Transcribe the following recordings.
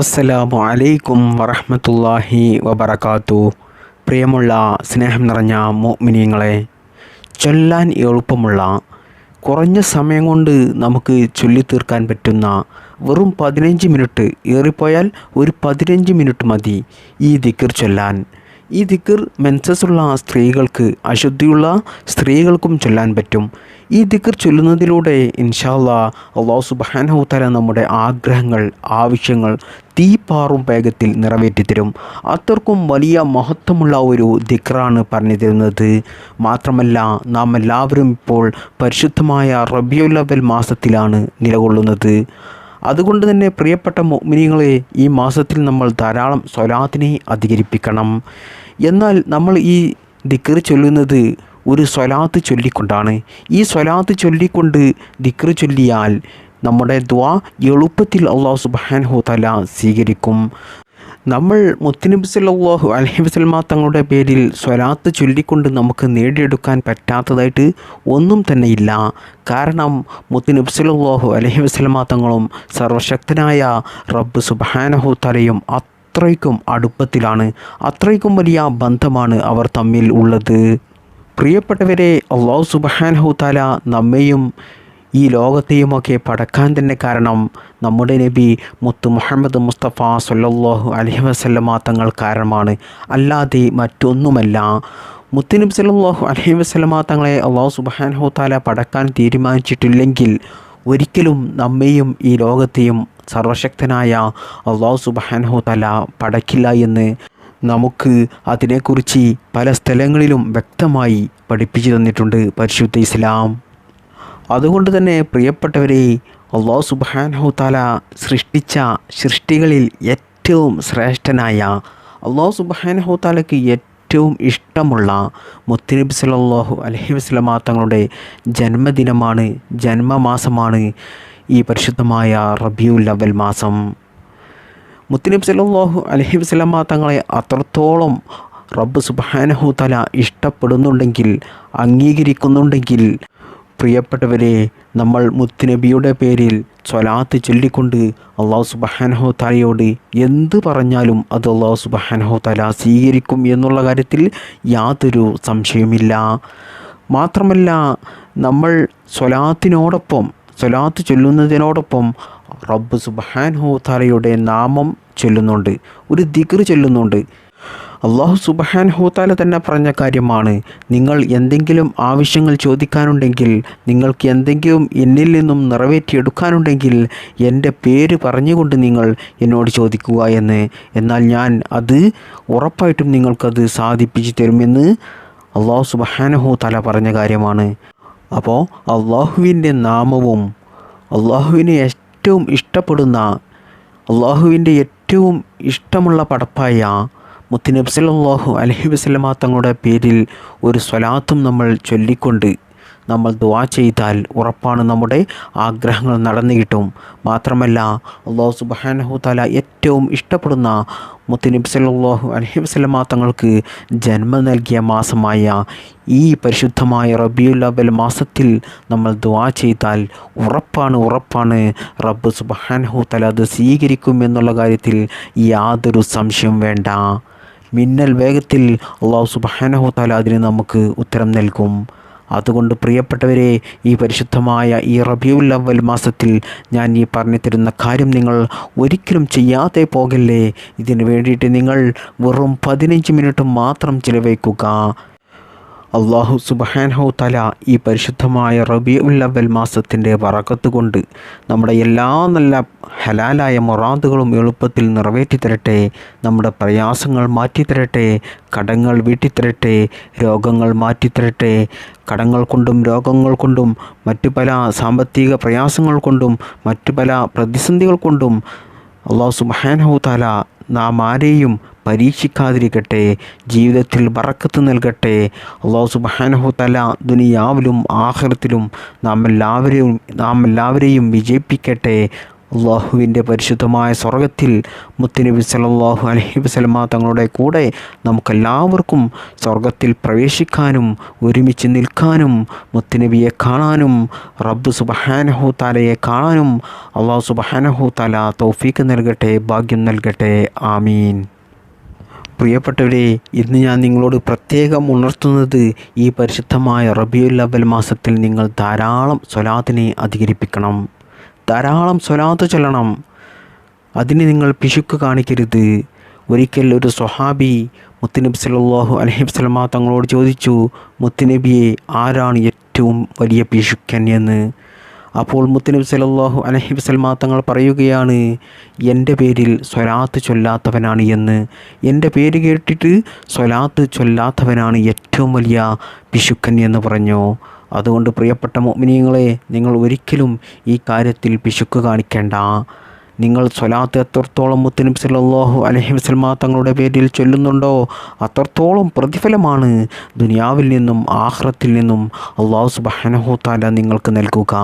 അസ്സലാമു അലൈക്കും വറഹ്മത്തുള്ളാഹി വബറകാത്തു. പ്രിയമുള്ള സ്നേഹം നിറഞ്ഞ മോമിനിയങ്ങളെ ചൊല്ലാൻ എളുപ്പമുള്ള കുറഞ്ഞ സമയം കൊണ്ട് നമുക്ക് ചൊല്ലിത്തീർക്കാൻ പറ്റുന്ന വെറും പതിനഞ്ച് മിനിറ്റ് ഏറിപ്പോയാൽ ഒരു പതിനഞ്ച് മിനിറ്റ് മതി ഈ ദിക്കർ ചൊല്ലാൻ. ഈ ദിക്കർ മെൻസസ്സുള്ള സ്ത്രീകൾക്ക് അശുദ്ധിയുള്ള സ്ത്രീകൾക്കും ചൊല്ലാൻ പറ്റും. ഈ ദിക്കർ ചൊല്ലുന്നതിലൂടെ ഇൻഷാല്ലാ അള്ളാഹു സുബാനഹുത്തല നമ്മുടെ ആഗ്രഹങ്ങൾ ആവശ്യങ്ങൾ തീപ്പാറും വേഗത്തിൽ നിറവേറ്റിത്തരും. അത്രക്കും വലിയ മഹത്വമുള്ള ഒരു ദിക്റാണ് പറഞ്ഞു തരുന്നത്. മാത്രമല്ല നാം എല്ലാവരും ഇപ്പോൾ പരിശുദ്ധമായ റബിയുല്ലവൽ മാസത്തിലാണ് നിലകൊള്ളുന്നത്. അതുകൊണ്ട് തന്നെ പ്രിയപ്പെട്ട മിനിങ്ങളെ ഈ മാസത്തിൽ നമ്മൾ ധാരാളം സ്വലാത്തിനെ അധികരിപ്പിക്കണം. എന്നാൽ നമ്മൾ ഈ ദിക്കർ ചൊല്ലുന്നത് ഒരു സ്വലാത്ത് ചൊല്ലിക്കൊണ്ടാണ്. ഈ സ്വലാത്ത് ചൊല്ലിക്കൊണ്ട് ദിക്കർ ചൊല്ലിയാൽ നമ്മുടെ ദ്വാ എളുപ്പത്തിൽ അള്ളാഹു സുബാൻഹു തല സ്വീകരിക്കും. നമ്മൾ മുത്തനബി സല്ലല്ലാഹു അലൈഹി വസല്ലമ തങ്ങളുടെ പേരിൽ സ്വലാത്ത് ചൊല്ലിക്കൊണ്ട് നമുക്ക് നേടിയെടുക്കാൻ പറ്റാത്തതായിട്ട് ഒന്നും തന്നെ ഇല്ല. കാരണം മുത്തനബി സല്ലല്ലാഹു അലൈഹി വസല്ലമ തങ്ങളും സർവശക്തനായ റബ്ബ് സുബാനഹു തലയും അത്രയ്ക്കും അടുപ്പത്തിലാണ്. അത്രയ്ക്കും വലിയ ബന്ധമാണ് അവർ തമ്മിൽ ഉള്ളത്. പ്രിയപ്പെട്ടവരെ അള്ളാഹു സുബ്ഹാനഹു തല നമ്മെയും ഈ ലോകത്തെയുമൊക്കെ പടക്കാൻ തന്നെ കാരണം നമ്മുടെ നബി മുത്തു മുഹമ്മദ് മുസ്തഫ സല്ലല്ലാഹു അലഹി വസല്ലമ തങ്ങൾ കാരണമാണ്. അല്ലാതെ മറ്റൊന്നുമല്ല. മുത്തുനബി സല്ലാഹു അലഹി വസല്ലമ തങ്ങളെ അള്ളാഹു സുബ്ഹാനഹു താല പടക്കാൻ തീരുമാനിച്ചിട്ടില്ലെങ്കിൽ ഒരിക്കലും നമ്മെയും ഈ ലോകത്തെയും സർവശക്തനായ അള്ളാഹു സുബ്ഹാനഹു താല പടക്കില്ല എന്ന് നമുക്ക് അതിനെക്കുറിച്ച് പല സ്ഥലങ്ങളിലും വ്യക്തമായി പഠിപ്പിച്ചു തന്നിട്ടുണ്ട് പരിശുദ്ധ ഇസ്ലാം. അതുകൊണ്ട് തന്നെ പ്രിയപ്പെട്ടവരെ അള്ളാഹു സുബാനഹു താല സൃഷ്ടിച്ച സൃഷ്ടികളിൽ ഏറ്റവും ശ്രേഷ്ഠനായ അള്ളാഹു സുബാനഹു താലയ്ക്ക് ഏറ്റവും ഇഷ്ടമുള്ള മുത്തനബി സല്ലല്ലാഹു അലഹി വസല്ലമ തങ്ങളുടെ ജന്മദിനമാണ് ജന്മമാസമാണ് ഈ പരിശുദ്ധമായ റബിയുൽ അവൽ മാസം. മുത്തനബി സല്ലല്ലാഹു അലഹി വസല്ലമ തങ്ങളെ അത്രത്തോളം റബ്ബ് സുബാനഹു തല ഇഷ്ടപ്പെടുന്നുണ്ടെങ്കിൽ അംഗീകരിക്കുന്നുണ്ടെങ്കിൽ പ്രിയപ്പെട്ടവരെ നമ്മൾ മുത്തുനബിയുടെ പേരിൽ സ്വലാത്ത് ചൊല്ലിക്കൊണ്ട് അള്ളാഹു സുബഹാനഹോ തലയോട് എന്ത് പറഞ്ഞാലും അത് അള്ളാഹു സുബഹാനഹോ തല സ്വീകരിക്കും എന്നുള്ള കാര്യത്തിൽ യാതൊരു സംശയമില്ല മാത്രമല്ല നമ്മൾ സ്വലാത്തിനോടൊപ്പം സ്വലാത്ത് ചൊല്ലുന്നതിനോടൊപ്പം റബ്ബ് സുബഹാൻഹു തലയുടെ നാമം ചൊല്ലുന്നുണ്ട് ഒരു ദിക്ർ ചൊല്ലുന്നുണ്ട്. അള്ളാഹു സുബഹാൻ ഹൂത്താല തന്നെ പറഞ്ഞ കാര്യമാണ്. നിങ്ങൾ എന്തെങ്കിലും ആവശ്യങ്ങൾ ചോദിക്കാനുണ്ടെങ്കിൽ നിങ്ങൾക്ക് എന്തെങ്കിലും എന്നിൽ നിന്നും നിറവേറ്റിയെടുക്കാനുണ്ടെങ്കിൽ എന്റെ പേര് പറഞ്ഞുകൊണ്ട് നിങ്ങൾ എന്നോട് ചോദിക്കുക എന്ന്. എന്നാൽ ഞാൻ അത് ഉറപ്പായിട്ടും നിങ്ങൾക്കത് സാധിപ്പിച്ചു തരുമെന്ന് അള്ളാഹു സുബഹാനഹു തല പറഞ്ഞ കാര്യമാണ്. അപ്പോൾ അള്ളാഹുവിന്റെ നാമവും അള്ളാഹുവിനെ ഏറ്റവും ഇഷ്ടപ്പെടുന്ന അള്ളാഹുവിന്റെ ഏറ്റവും ഇഷ്ടമുള്ള പടപ്പായ മുത്തുനബി സല്ലല്ലാഹു അലഹി വസല്ലമ തങ്ങളുടെ പേരിൽ ഒരു സ്വലാത്തും നമ്മൾ ചൊല്ലിക്കൊണ്ട് നമ്മൾ ദുവാ ചെയ്താൽ ഉറപ്പാണ് നമ്മുടെ ആഗ്രഹങ്ങൾ നടന്നു കിട്ടും. മാത്രമല്ല അള്ളാഹു സുബാനഹു താല ഏറ്റവും ഇഷ്ടപ്പെടുന്ന മുത്തുനബി സല്ലല്ലാഹു അലഹി വസല്ലമ തങ്ങൾക്ക് ജന്മം നൽകിയ മാസമായ ഈ പരിശുദ്ധമായ റബിയുൽ അവൽ മാസത്തിൽ നമ്മൾ ദുവാ ചെയ്താൽ ഉറപ്പാണ് ഉറപ്പാണ്. റബ്ബ് സുബാനഹു തല അത് സ്വീകരിക്കും എന്നുള്ള കാര്യത്തിൽ യാതൊരു സംശയം വേണ്ട. മിന്നൽ വേഗത്തിൽ അള്ളാഹു സുബ്ഹാനഹു താല അതിന് നമുക്ക് ഉത്തരം നൽകും. അതുകൊണ്ട് പ്രിയപ്പെട്ടവരെ ഈ പരിശുദ്ധമായ ഈ റബിയുൽ അവൽ മാസത്തിൽ ഞാൻ ഈ പറഞ്ഞു തരുന്ന കാര്യം നിങ്ങൾ ഒരിക്കലും ചെയ്യാതെ പോകല്ലേ? ഇതിനു വേണ്ടിയിട്ട് നിങ്ങൾ വെറും പതിനഞ്ച് മിനിറ്റ് മാത്രം ചിലവഴിക്കുക. അള്ളാഹു സുബഹാൻഹു തല ഈ പരിശുദ്ധമായ റബി അവൽ മാസത്തിന്റെ വറക്കത്ത് കൊണ്ട് നമ്മുടെ എല്ലാ നല്ല ഹലാലായ മൊറാദുകളും എളുപ്പത്തിൽ നിറവേറ്റി തരട്ടെ നമ്മുടെ പ്രയാസങ്ങൾ മാറ്റിത്തരട്ടെ കടങ്ങൾ വീട്ടിത്തരട്ടെ രോഗങ്ങൾ മാറ്റിത്തരട്ടെ കടങ്ങൾ കൊണ്ടും രോഗങ്ങൾ കൊണ്ടും മറ്റു പല സാമ്പത്തിക പ്രയാസങ്ങൾ കൊണ്ടും മറ്റു പല പ്രതിസന്ധികൾ കൊണ്ടും അള്ളാഹു സുബഹാൻഹു താല നാം ആരെയും പരീക്ഷിക്കാതിരിക്കട്ടെ ജീവിതത്തിൽ ബറക്കത്ത് നൽകട്ടെ. അള്ളാഹു സുബാനഹു തല ദുനിയാവിലും ആഹ്റത്തിലും നാം എല്ലാവരെയും നാം എല്ലാവരെയും വിജയിപ്പിക്കട്ടെ. അള്ളാഹുവിന്റെ പരിശുദ്ധമായ സ്വർഗത്തിൽ മുത്തുനബി സല്ലല്ലാഹു അലഹി വസ്ലമ തങ്ങളുടെ കൂടെ നമുക്കെല്ലാവർക്കും സ്വർഗത്തിൽ പ്രവേശിക്കാനും ഒരുമിച്ച് നിൽക്കാനും മുത്തുനബിയെ കാണാനും റബ്ബ് സുബഹാനഹു താലയെ കാണാനും അള്ളാഹു സുബഹാനഹു താല തൗഫീക്ക് നൽകട്ടെ ഭാഗ്യം നൽകട്ടെ. ആമീൻ. പ്രിയപ്പെട്ടവരെ ഇന്ന് ഞാൻ നിങ്ങളോട് പ്രത്യേകം ഉണർത്തുന്നത് ഈ പരിശുദ്ധമായ റബിയുൽ അവൽ മാസത്തിൽ നിങ്ങൾ ധാരാളം സ്വലാത്തിനെ അധികരിപ്പിക്കണം. ധാരാളം സ്വലാത്ത് ചൊല്ലണം. അതിന് നിങ്ങൾ പിശുക്ക് കാണിക്കരുത്. ഒരിക്കൽ ഒരു സ്വഹാബി മുത്തുനബി സല്ലല്ലാഹു അലൈഹി വസല്ലമ തങ്ങളോട് ചോദിച്ചു മുത്തുനബിയെ ആരാണ് ഏറ്റവും വലിയ പിശുക്കൻ എന്ന് അപ്പോൾ മുത്തുനബി സല്ലല്ലാഹു അലൈഹി വസല്ലമ തങ്ങൾ പറയുകയാണ് എന്റെ പേരിൽ സ്വലാത്ത് ചൊല്ലാത്തവനാണ് എന്ന്. എന്റെ പേര് കേട്ടിട്ട് സ്വലാത്ത് ചൊല്ലാത്തവനാണ് ഏറ്റവും വലിയ പിശുക്കൻ എന്ന് പറഞ്ഞു? അതുകൊണ്ട് പ്രിയപ്പെട്ട മോമിനിയങ്ങളെ നിങ്ങൾ ഒരിക്കലും ഈ കാര്യത്തിൽ പിശുക്ക് കാണിക്കേണ്ട. നിങ്ങൾ സ്വലാത്ത് എത്രത്തോളം മുത്തനബി സല്ലല്ലാഹു അലഹി വസ്ലമ തങ്ങളുടെ പേരിൽ ചൊല്ലുന്നുണ്ടോ അത്രത്തോളം പ്രതിഫലമാണ് ദുനിയാവിൽ നിന്നും ആഹ്റത്തിൽ നിന്നും അള്ളാഹു സുബ്ഹാനഹു താല നിങ്ങൾക്ക് നൽകുക.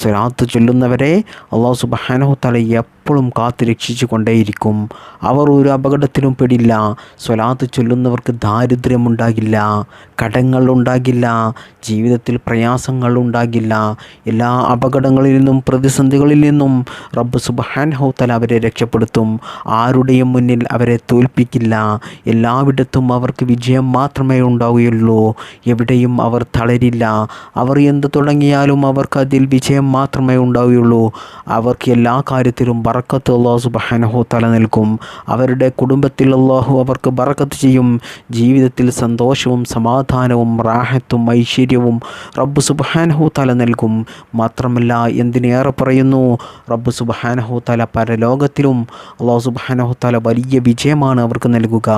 സ്വലാത്ത് ചൊല്ലുന്നവരെ അള്ളാഹു സുബ്ഹാനഹു തല എപ്പോഴും കാത്തു രക്ഷിച്ചു കൊണ്ടേയിരിക്കും. അവർ ഒരു അപകടത്തിലും പെടില്ല. സ്വലാത്ത് ചൊല്ലുന്നവർക്ക് ദാരിദ്ര്യമുണ്ടാകില്ല കടങ്ങൾ ഉണ്ടാകില്ല. ജീവിതത്തിൽ പ്രയാസങ്ങൾ ഉണ്ടാകില്ല. എല്ലാ അപകടങ്ങളിൽ നിന്നും പ്രതിസന്ധികളിൽ നിന്നും റബ്ബ് സുബ്ഹാനഹു തല അവരെ രക്ഷപ്പെടുത്തും. ആരുടെയും മുന്നിൽ അവരെ തോൽപ്പിക്കില്ല. എല്ലാവിടത്തും അവർക്ക് വിജയം മാത്രമേ ഉണ്ടാവുകയുള്ളൂ. എവിടെയും അവർ തളരില്ല. അവർ എന്ത് തുടങ്ങിയാലും അവർക്ക് അതിൽ വിജയം മാത്രമേ ഉണ്ടാവുകയുള്ളൂ. അവർക്ക് എല്ലാ കാര്യത്തിലും ബറക്കത്ത് അള്ളാഹു സുബ്ഹാനഹു തല നൽകും. അവരുടെ കുടുംബത്തിൽ അള്ളാഹു അവർക്ക് ബറക്കത്ത് ചെയ്യും. ജീവിതത്തിൽ സന്തോഷവും സമാധാനവും റാഹത്തും ഐശ്വര്യവും റബ്ബ് സുബ്ഹാനഹു തല നൽകും. മാത്രമല്ല എന്തിനേറെ പറയുന്നു? റബ്ബ് സുബ്ഹാനഹു തല പരലോകത്തിലും അള്ളാഹു സുബ്ഹാനഹു തല വലിയ വിജയമാണ് അവർക്ക് നൽകുക.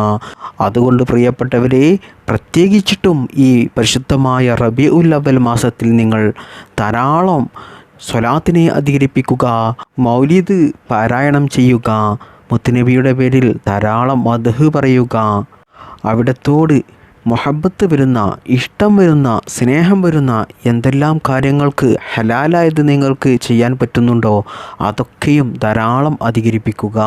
അതുകൊണ്ട് പ്രിയപ്പെട്ടവരെ പ്രത്യേകിച്ചിട്ടും ഈ പരിശുദ്ധമായ റബി ഉൽ അവൽ മാസത്തിൽ നിങ്ങൾ ധാരാളം സ്വലാത്തിനെ അധികരിപ്പിക്കുക മൗലിദ് പാരായണം ചെയ്യുക മുത്തുനബിയുടെ പേരിൽ ധാരാളം മധു പറയുക. അവിടത്തോട് മൊഹബത്ത് വരുന്ന ഇഷ്ടം വരുന്ന സ്നേഹം വരുന്ന എന്തെല്ലാം കാര്യങ്ങൾക്ക് ഹലാലായത് നിങ്ങൾക്ക് ചെയ്യാൻ പറ്റുന്നുണ്ടോ അതൊക്കെയും ധാരാളം അധികരിപ്പിക്കുക.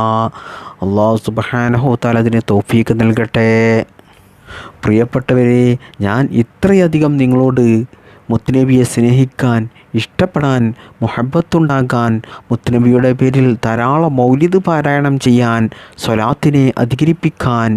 അള്ളാഹു സുബഹാനഹു താൽ അതിന് തോഫീക്ക് നൽകട്ടെ. പ്രിയപ്പെട്ടവരെ ഞാൻ ഇത്രയധികം നിങ്ങളോട് മുത്തുനബിയെ സ്നേഹിക്കാൻ ഇഷ്ടപ്പെടാൻ മുഹബത്തുണ്ടാകാൻ മുത്തുനബിയുടെ പേരിൽ ധാരാളം മൗലിദ് പാരായണം ചെയ്യാൻ സ്വലാത്തിനെ അധികരിപ്പിക്കാൻ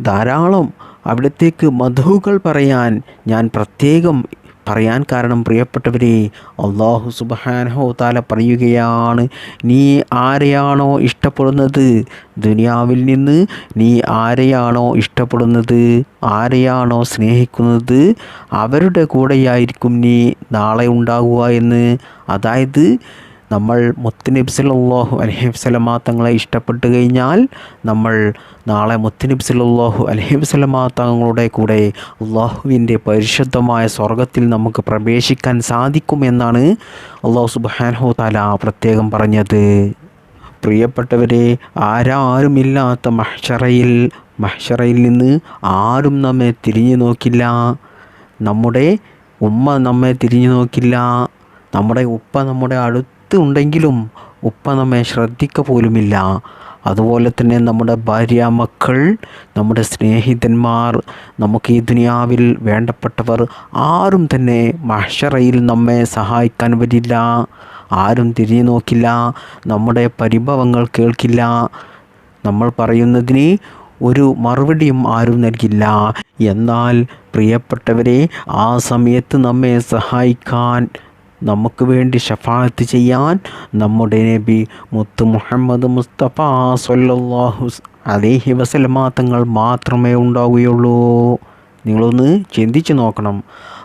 ധാരാളം അവിടത്തേക്ക് മധുകൾ പറയാൻ ഞാൻ പ്രത്യേകം പറയാൻ കാരണം പ്രിയപ്പെട്ടവരെ അള്ളാഹു സുബഹാനഹോ താല പറയുകയാണ് നീ ആരെയാണോ ഇഷ്ടപ്പെടുന്നത്? ദുനിയാവിൽ നിന്ന് നീ ആരെയാണോ ഇഷ്ടപ്പെടുന്നത്? ആരെയാണോ സ്നേഹിക്കുന്നത്? അവരുടെ കൂടെയായിരിക്കും നീ നാളെ ഉണ്ടാകുക എന്ന്. അതായത് നമ്മൾ മുത്തുനബി സല്ലല്ലാഹു അലൈഹി തങ്ങളെ ഇഷ്ടപ്പെട്ട് കഴിഞ്ഞാൽ നമ്മൾ നാളെ മുത്തുനബി സല്ലല്ലാഹു അലൈഹി തങ്ങളുടെ കൂടെ അള്ളാഹുവിന്റെ പരിശുദ്ധമായ സ്വർഗത്തിൽ നമുക്ക് പ്രവേശിക്കാൻ സാധിക്കും എന്നാണ് അള്ളാഹു സുബ്ഹാനഹു താല പ്രത്യേകം പറഞ്ഞത്. പ്രിയപ്പെട്ടവരെ ആരാരുമില്ലാത്ത മഹ്ഷറയിൽ മഹ്ഷറയിൽ നിന്ന് ആരും നമ്മെ തിരിഞ്ഞു നോക്കില്ല. നമ്മുടെ ഉമ്മ നമ്മെ തിരിഞ്ഞു നോക്കില്ല. നമ്മുടെ ഉപ്പ നമ്മുടെ അടുത്ത് ഉണ്ടെങ്കിലും ഉപ്പ നമ്മെ ശ്രദ്ധിക്ക പോലുമില്ല അതുപോലെ തന്നെ നമ്മുടെ ഭാര്യ മക്കൾ നമ്മുടെ സ്നേഹിതന്മാർ നമുക്ക് ഈ ദുനിയാവിൽ വേണ്ടപ്പെട്ടവർ ആരും തന്നെ മഷറയിൽ നമ്മെ സഹായിക്കാൻ വരില്ല. ആരും തിരിഞ്ഞു നോക്കില്ല. നമ്മുടെ പരിഭവങ്ങൾ കേൾക്കില്ല. നമ്മൾ പറയുന്നതിന് ഒരു മറുപടിയും ആരും നൽകില്ല. എന്നാൽ പ്രിയപ്പെട്ടവരെ ആ സമയത്ത് നമ്മെ സഹായിക്കാൻ നമുക്ക് വേണ്ടി ഷഫാത്ത് ചെയ്യാൻ നമ്മുടെ നബി മുത്ത് മുഹമ്മദ് മുസ്തഫ സൊല്ലാഹു അലൈഹി തങ്ങൾ മാത്രമേ ഉണ്ടാവുകയുള്ളൂ. നിങ്ങളൊന്ന് ചിന്തിച്ച് നോക്കണം.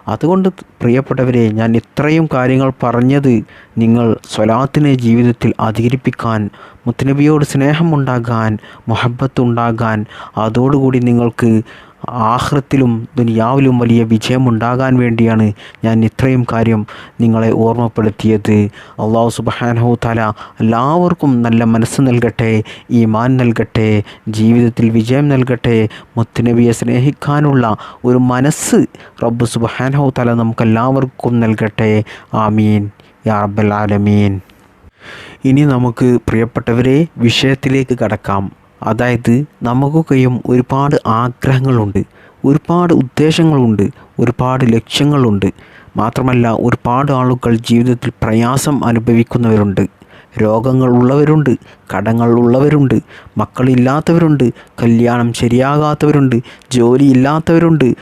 അതുകൊണ്ട് പ്രിയപ്പെട്ടവരെ ഞാൻ ഇത്രയും കാര്യങ്ങൾ പറഞ്ഞത് നിങ്ങൾ സ്വലാത്തിനെ ജീവിതത്തിൽ അധികരിപ്പിക്കാൻ മുത്തനബിയോട് സ്നേഹമുണ്ടാകാൻ മുഹബത്തുണ്ടാകാൻ അതോടുകൂടി നിങ്ങൾക്ക് ആഹ്റത്തിലും ദുനിയാവിലും വലിയ വിജയമുണ്ടാകാൻ വേണ്ടിയാണ് ഞാൻ ഇത്രയും കാര്യം നിങ്ങളെ ഓർമ്മപ്പെടുത്തിയത്. അള്ളാഹു സുബാനഹു താല എല്ലാവർക്കും നല്ല മനസ്സ് നൽകട്ടെ ഈമാൻ നൽകട്ടെ ജീവിതത്തിൽ വിജയം നൽകട്ടെ മുത്തുനബിയെ സ്നേഹിക്കാനുള്ള ഒരു മനസ്സ് റബ്ബ് സുബാനഹു താല നമുക്കെല്ലാവർക്കും നൽകട്ടെ. ആമീൻ. യാ റബ്ബൽ ആലമീൻ. ഇനി നമുക്ക് പ്രിയപ്പെട്ടവരെ വിഷയത്തിലേക്ക് കടക്കാം. അതായത് നമുക്കൊക്കെയും ഒരുപാട് ആഗ്രഹങ്ങളുണ്ട് ഒരുപാട് ഉദ്ദേശങ്ങളുണ്ട് ഒരുപാട് ലക്ഷ്യങ്ങളുണ്ട്. മാത്രമല്ല ഒരുപാട് ആളുകൾ ജീവിതത്തിൽ പ്രയാസം അനുഭവിക്കുന്നവരുണ്ട്. രോഗങ്ങൾ ഉള്ളവരുണ്ട് കടങ്ങൾ ഉള്ളവരുണ്ട് മക്കളില്ലാത്തവരുണ്ട് കല്യാണം ശരിയാകാത്തവരുണ്ട് ജോലിയില്ലാത്തവരുണ്ട്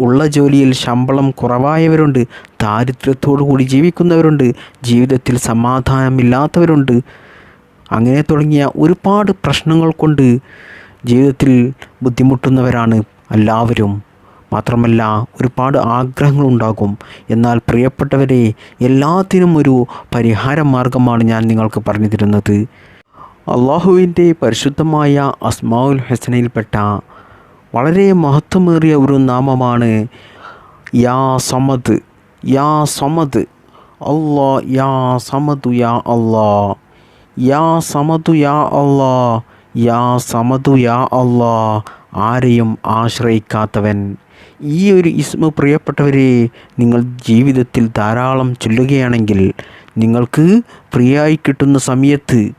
ഉള്ള ജോലിയിൽ ശമ്പളം കുറവായവരുണ്ട് ദാരിദ്ര്യത്തോടു കൂടി ജീവിക്കുന്നവരുണ്ട് ജീവിതത്തിൽ സമാധാനമില്ലാത്തവരുണ്ട്. അങ്ങനെ തുടങ്ങിയ ഒരുപാട് പ്രശ്നങ്ങൾ കൊണ്ട് ജീവിതത്തിൽ ബുദ്ധിമുട്ടുന്നവരാണ് എല്ലാവരും. മാത്രമല്ല ഒരുപാട് ആഗ്രഹങ്ങളുണ്ടാകും എന്നാൽ പ്രിയപ്പെട്ടവരെ എല്ലാത്തിനും ഒരു പരിഹാര മാർഗമാണ് ഞാൻ നിങ്ങൾക്ക് പറഞ്ഞു തരുന്നത്. അള്ളാഹുവിന്റെ പരിശുദ്ധമായ അസ്മാഉൽ ഹസനയിൽപ്പെട്ട വളരെ മഹത്വമേറിയ ഒരു നാമമാണ് യാ സമദ്. യാ സമദ്. അള്ളാ യാ സമദു യാ അള്ളാ. യാ സമതു യാ അള്ളാ യാ സമതു യാ അള്ളാ ആരെയും ആശ്രയിക്കാത്തവൻ. ഈ ഒരു ഇസ്മ പ്രിയപ്പെട്ടവരെ നിങ്ങൾ ജീവിതത്തിൽ ധാരാളം ചൊല്ലുകയാണെങ്കിൽ നിങ്ങൾക്ക് ഫ്രീയായി കിട്ടുന്ന സമയത്ത്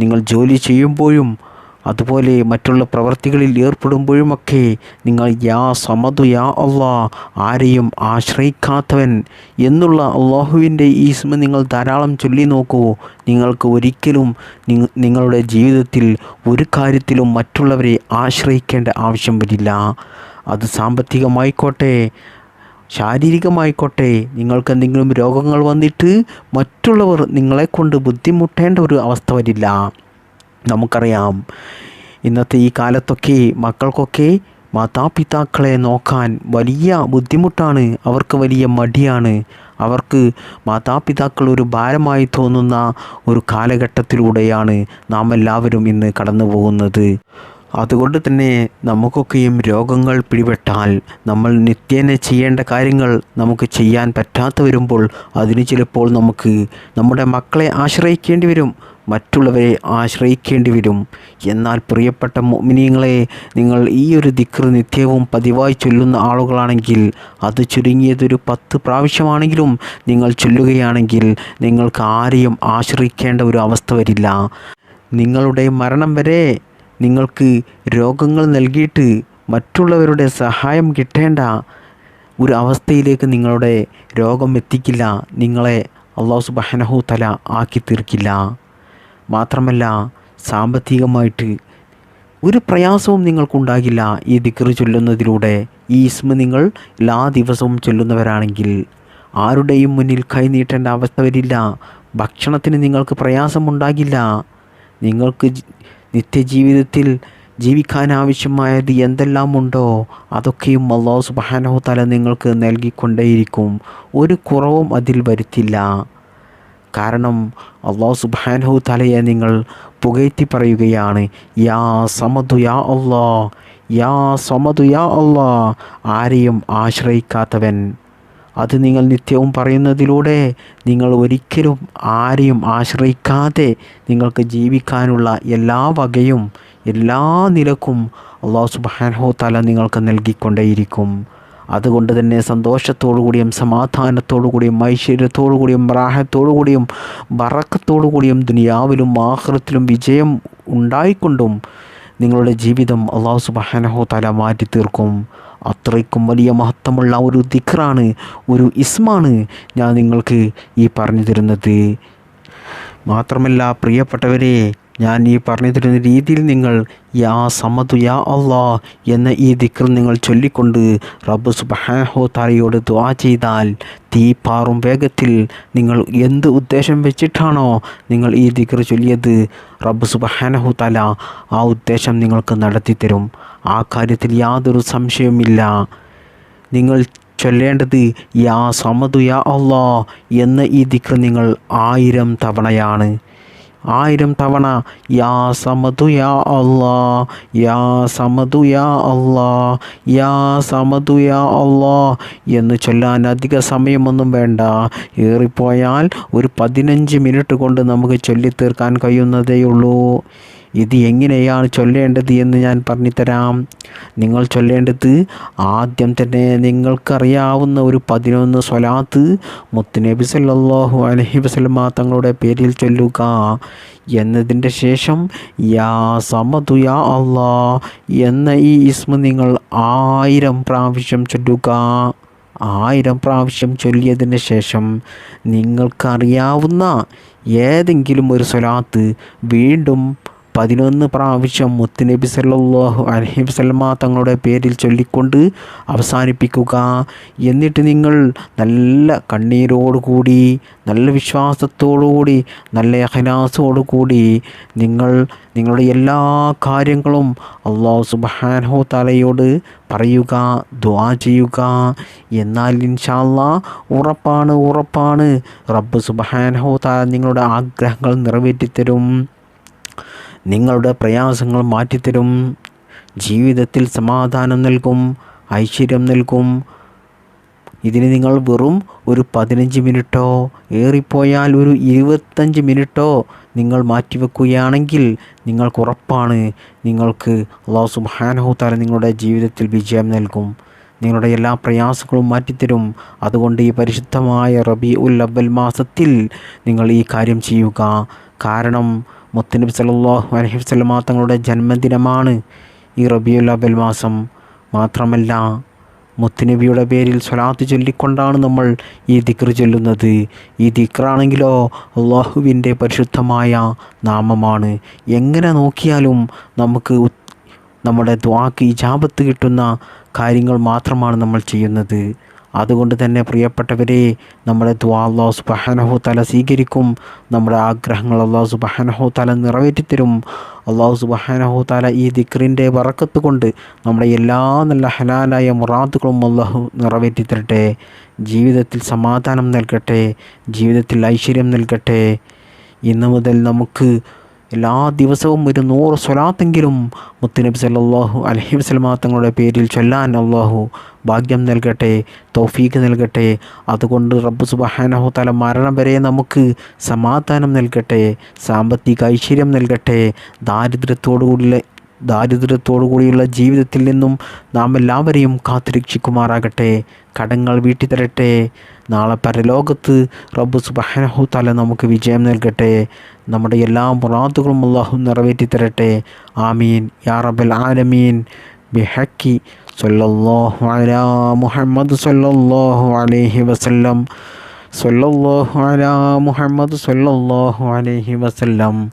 നിങ്ങൾ ജോലി ചെയ്യുമ്പോഴും അതുപോലെ മറ്റുള്ള പ്രവർത്തികളിൽ ഏർപ്പെടുമ്പോഴുമൊക്കെ നിങ്ങൾ യാ സമതു യാ അള്ളാ ആരെയും ആശ്രയിക്കാത്തവൻ എന്നുള്ള അള്ളാഹുവിന്റെ ഈ ഇസ്മ നിങ്ങൾ ധാരാളം ചൊല്ലി നോക്കൂ. നിങ്ങൾക്ക് ഒരിക്കലും നിങ്ങ- നിങ്ങളുടെ ജീവിതത്തിൽ ഒരു കാര്യത്തിലും മറ്റുള്ളവരെ ആശ്രയിക്കേണ്ട ആവശ്യം വരില്ല. അത് സാമ്പത്തികമായിക്കോട്ടെ ശാരീരികമായിക്കോട്ടെ നിങ്ങൾക്ക് എന്തെങ്കിലും രോഗങ്ങൾ വന്നിട്ട് മറ്റുള്ളവർ നിങ്ങളെക്കൊണ്ട് ബുദ്ധിമുട്ടേണ്ട ഒരു അവസ്ഥ വരില്ല. നമുക്കറിയാം. ഇന്നത്തെ ഈ കാലത്തൊക്കെ മക്കൾക്കൊക്കെ മാതാപിതാക്കളെ നോക്കാൻ വലിയ ബുദ്ധിമുട്ടാണ്. അവർക്ക് വലിയ മടിയാണ്. അവർക്ക് മാതാപിതാക്കൾ ഒരു ഭാരമായി തോന്നുന്ന ഒരു കാലഘട്ടത്തിലൂടെയാണ് നാം എല്ലാവരും ഇന്ന് കടന്നു പോകുന്നത് അതുകൊണ്ട് തന്നെ നമുക്കൊക്കെയും രോഗങ്ങൾ പിടിപെട്ടാൽ നമ്മൾ നിത്യേന ചെയ്യേണ്ട കാര്യങ്ങൾ നമുക്ക് ചെയ്യാൻ പറ്റാത്ത വരുമ്പോൾ അതിന് ചിലപ്പോൾ നമുക്ക് നമ്മുടെ മക്കളെ ആശ്രയിക്കേണ്ടി വരും. മറ്റുള്ളവരെ ആശ്രയിക്കേണ്ടി വരും. എന്നാൽ പ്രിയപ്പെട്ട മോമിനിയങ്ങളെ നിങ്ങൾ ഈ ഒരു ദിക്ർ നിത്യവും പതിവായി ചൊല്ലുന്ന ആളുകളാണെങ്കിൽ അത് ചുരുങ്ങിയതൊരു പത്ത് പ്രാവശ്യമാണെങ്കിലും നിങ്ങൾ ചൊല്ലുകയാണെങ്കിൽ നിങ്ങൾക്ക് ആരെയും ആശ്രയിക്കേണ്ട ഒരു അവസ്ഥ വരില്ല. നിങ്ങളുടെ മരണം വരെ നിങ്ങൾക്ക് രോഗങ്ങൾ നൽകിയിട്ട് മറ്റുള്ളവരുടെ സഹായം കിട്ടേണ്ട ഒരു അവസ്ഥയിലേക്ക് നിങ്ങളുടെ രോഗം എത്തിക്കില്ല. നിങ്ങളെ അള്ളാഹു സുബഹനഹു തല ആക്കി തീർക്കില്ല. മാത്രമല്ല സാമ്പത്തികമായിട്ട് ഒരു പ്രയാസവും നിങ്ങൾക്കുണ്ടാകില്ല ഈ ദിക്ർ ചൊല്ലുന്നതിലൂടെ. ഈ ഇസ്മ നിങ്ങൾ എല്ലാ ദിവസവും ചൊല്ലുന്നവരാണെങ്കിൽ ആരുടെയും മുന്നിൽ കൈനീട്ടേണ്ട അവസ്ഥ വരില്ല. ഭക്ഷണത്തിന് നിങ്ങൾക്ക് പ്രയാസമുണ്ടാകില്ല. നിങ്ങൾക്ക് നിത്യജീവിതത്തിൽ ജീവിക്കാൻ ആവശ്യമായത് എന്തെല്ലാം ഉണ്ടോ അതൊക്കെയും അള്ളാഹു സുബാനോ തല നിങ്ങൾക്ക് നൽകിക്കൊണ്ടേയിരിക്കും. ഒരു കുറവും അതിൽ വരുത്തില്ല. കാരണം അള്ളാഹു സുബാനഹു തലയെ നിങ്ങൾ പുകഴ്ത്തി പറയുകയാണ് യാ സമതു യാ അള്ളാ യാ സമതു യാ അള്ളാ ആരെയും ആശ്രയിക്കാത്തവൻ. അത് നിങ്ങൾ നിത്യവും പറയുന്നതിലൂടെ നിങ്ങൾ ഒരിക്കലും ആരെയും ആശ്രയിക്കാതെ നിങ്ങൾക്ക് ജീവിക്കാനുള്ള എല്ലാ വകയും എല്ലാ നിലക്കും അള്ളാഹു സുബാനഹു തല നിങ്ങൾക്ക് നൽകിക്കൊണ്ടേയിരിക്കും. അതുകൊണ്ട് തന്നെ സന്തോഷത്തോടു കൂടിയും സമാധാനത്തോടു കൂടിയും ഐശ്വര്യത്തോടു കൂടിയും കൂടിയും ബറക്കത്തോടു കൂടിയും ദുനിയാവിലും ആഹൃത്തിലും വിജയം ഉണ്ടായിക്കൊണ്ടും നിങ്ങളുടെ ജീവിതം അള്ളാഹു സുബാനഹു തല മാറ്റി തീർക്കും അത്രയ്ക്കും വലിയ മഹത്വമുള്ള ഒരു ദിഖറാണ് ഒരു ഇസ്മാണ് ഞാൻ നിങ്ങൾക്ക് ഈ പറഞ്ഞു തരുന്നത് മാത്രമല്ല പ്രിയപ്പെട്ടവരെ ഞാൻ ഈ പറഞ്ഞു തരുന്ന രീതിയിൽ നിങ്ങൾ യാ സമതു യാ അള്ളാ എന്ന ഈ ദിക്ർ നിങ്ങൾ ചൊല്ലിക്കൊണ്ട് റബ്ബ് സുബഹാഹോ താരയോട് ദ്വാ ചെയ്താൽ തീ പാറും വേഗത്തിൽ നിങ്ങൾ എന്ത് ഉദ്ദേശം വെച്ചിട്ടാണോ നിങ്ങൾ ഈ ദിക്ർ ചൊല്ലിയത് റബ്ബ് സുബഹാനഹു തല ആ ഉദ്ദേശം നിങ്ങൾക്ക് നടത്തിത്തരും. ആ കാര്യത്തിൽ യാതൊരു സംശയവുമില്ല. നിങ്ങൾ ചൊല്ലേണ്ടത് യാ സമതു യാ അള്ളാ എന്ന ഈ ദിക്ർ നിങ്ങൾ ആയിരം തവണയാണ്. ആയിരം തവണ യാ സമതു യാ അള്ളാ യാ സമതു യാ അള്ളാ യാ സമതു യാ അള്ളാ എന്ന് ചൊല്ലാൻ അധിക സമയമൊന്നും വേണ്ട. ഏറിപ്പോയാൽ ഒരു പതിനഞ്ച് മിനിറ്റ് കൊണ്ട് നമുക്ക് ചൊല്ലിത്തീർക്കാൻ കഴിയുന്നതേയുള്ളൂ. ഇത് എങ്ങനെയാണ് ചൊല്ലേണ്ടത് എന്ന് ഞാൻ പറഞ്ഞുതരാം. നിങ്ങൾ ചൊല്ലേണ്ടത് ആദ്യം തന്നെ നിങ്ങൾക്കറിയാവുന്ന ഒരു പതിനൊന്ന് സ്വലാത്ത് മുത്തുനബി സല്ലാഹു അലഹി വസല്ലമ തങ്ങളുടെ പേരിൽ ചൊല്ലുക. എന്നതിന്റെ ശേഷം യാ സമതു യാ അള്ളാ എന്ന ഈ ഇസ്മ നിങ്ങൾ ആയിരം പ്രാവശ്യം ചൊല്ലുക. ആയിരം പ്രാവശ്യം ചൊല്ലിയതിന് ശേഷം നിങ്ങൾക്കറിയാവുന്ന ഏതെങ്കിലും ഒരു സ്വലാത്ത് വീണ്ടും പതിനൊന്ന് പ്രാവശ്യം മുത്തുനബി സല്ലാഹു അലൈഹി വസല്ലമ തങ്ങളുടെ പേരിൽ ചൊല്ലിക്കൊണ്ട് അവസാനിപ്പിക്കുക. എന്നിട്ട് നിങ്ങൾ നല്ല കണ്ണീരോടുകൂടി നല്ല വിശ്വാസത്തോടുകൂടി നല്ല അഹനാസോടുകൂടി നിങ്ങൾ നിങ്ങളുടെ എല്ലാ കാര്യങ്ങളും അള്ളാഹു സുബ്ഹാനഹു തലയോട് പറയുക ദ്വാ ചെയ്യുക. എന്നാൽ ഇൻഷാല്ല ഉറപ്പാണ് ഉറപ്പാണ്. റബ്ബ് സുബ്ഹാനഹു താല നിങ്ങളുടെ ആഗ്രഹങ്ങൾ നിറവേറ്റിത്തരും. നിങ്ങളുടെ പ്രയാസങ്ങൾ മാറ്റിത്തരും. ജീവിതത്തിൽ സമാധാനം നൽകും ഐശ്വര്യം നൽകും. ഇതിന് നിങ്ങൾ വെറും ഒരു പതിനഞ്ച് മിനിറ്റോ ഏറിപ്പോയാൽ ഒരു ഇരുപത്തഞ്ച് മിനിറ്റോ നിങ്ങൾ മാറ്റിവെക്കുകയാണെങ്കിൽ നിങ്ങൾക്ക് ഉറപ്പാണ്. നിങ്ങൾക്ക് അള്ളാഹു സുബ്ഹാനഹു താല നിങ്ങളുടെ ജീവിതത്തിൽ വിജയം നൽകും. നിങ്ങളുടെ എല്ലാ പ്രയാസങ്ങളും മാറ്റിത്തരും. അതുകൊണ്ട് ഈ പരിശുദ്ധമായ റബി ഉൽ അവൽ മാസത്തിൽ നിങ്ങൾ ഈ കാര്യം ചെയ്യുക. കാരണം മുത്തനബി സല്ലല്ലാഹു അലഹി വസല്ലമ തങ്ങളുടെ ജന്മദിനമാണ് ഈ റബിയുൽ അബൽ മാസം. മാത്രമല്ല മുത്തുനബിയുടെ പേരിൽ സ്വലാത്ത് ചൊല്ലിക്കൊണ്ടാണ് നമ്മൾ ഈ ദിക്ർ ചൊല്ലുന്നത്. ഈ ദിക്റാണെങ്കിലോ അള്ളാഹുവിന്റെ പരിശുദ്ധമായ നാമമാണ്. എങ്ങനെ നോക്കിയാലും നമുക്ക് നമ്മുടെ ദ്വാക്ക് ഇജാബത്ത് കിട്ടുന്ന കാര്യങ്ങൾ മാത്രമാണ് നമ്മൾ ചെയ്യുന്നത്. അതുകൊണ്ട് തന്നെ പ്രിയപ്പെട്ടവരെ നമ്മുടെ ദ്വാ അള്ളാഹു സുബഹാനഹു തല സ്വീകരിക്കും. നമ്മുടെ ആഗ്രഹങ്ങൾ അള്ളാഹു സുബഹാനഹു തല നിറവേറ്റിത്തരും. അള്ളാഹു സുബഹാനഹു തല ഈ ദിക്റിന്റെ വറക്കത്ത് കൊണ്ട് നമ്മുടെ എല്ലാ നല്ല ഹലാലായ മുറാത്തുകളും അള്ളാഹു നിറവേറ്റിത്തരട്ടെ. ജീവിതത്തിൽ സമാധാനം നൽകട്ടെ. ജീവിതത്തിൽ ഐശ്വര്യം നൽകട്ടെ. ഇന്നു മുതൽ നമുക്ക് എല്ലാ ദിവസവും ഒരു നൂറ് സ്വലാത്തെങ്കിലും മുത്തുനബി സല്ലാഹു അലൈഹി വസല്ലമ തങ്ങളുടെ പേരിൽ ചൊല്ലാൻ അള്ളാഹു ഭാഗ്യം നൽകട്ടെ തൗഫീഖ് നൽകട്ടെ. അതുകൊണ്ട് റബ്ബ് സുബ്ഹാനഹു തല മരണം വരെ നമുക്ക് സമാധാനം നൽകട്ടെ സാമ്പത്തിക ഐശ്വര്യം നൽകട്ടെ. ദാരിദ്ര്യത്തോടുകൂടിയുള്ള ദാരിദ്ര്യത്തോടു കൂടിയുള്ള ജീവിതത്തിൽ നിന്നും നാം എല്ലാവരെയും കാത്തുരക്ഷിക്കുമാറാകട്ടെ. കടങ്ങൾ വീട്ടി തരട്ടെ നാളെ പരലോകത്ത് റബ്ബു സുബഹനഹു തല നമുക്ക് വിജയം നൽകട്ടെ. നമ്മുടെ എല്ലാ മുറാത്തുകളും അള്ളാഹു നിറവേറ്റി തരട്ടെ ആമീൻ. യാ റബൽ ആലമീൻ. ബിഹക്കി സല്ലല്ലാഹു അലാ മുഹമ്മദ് സല്ലല്ലാഹു അലൈഹി വസല്ലം. സല്ലല്ലാഹു അലാ മുഹമ്മദ് സല്ലല്ലാഹു അലൈഹി വസല്ലം.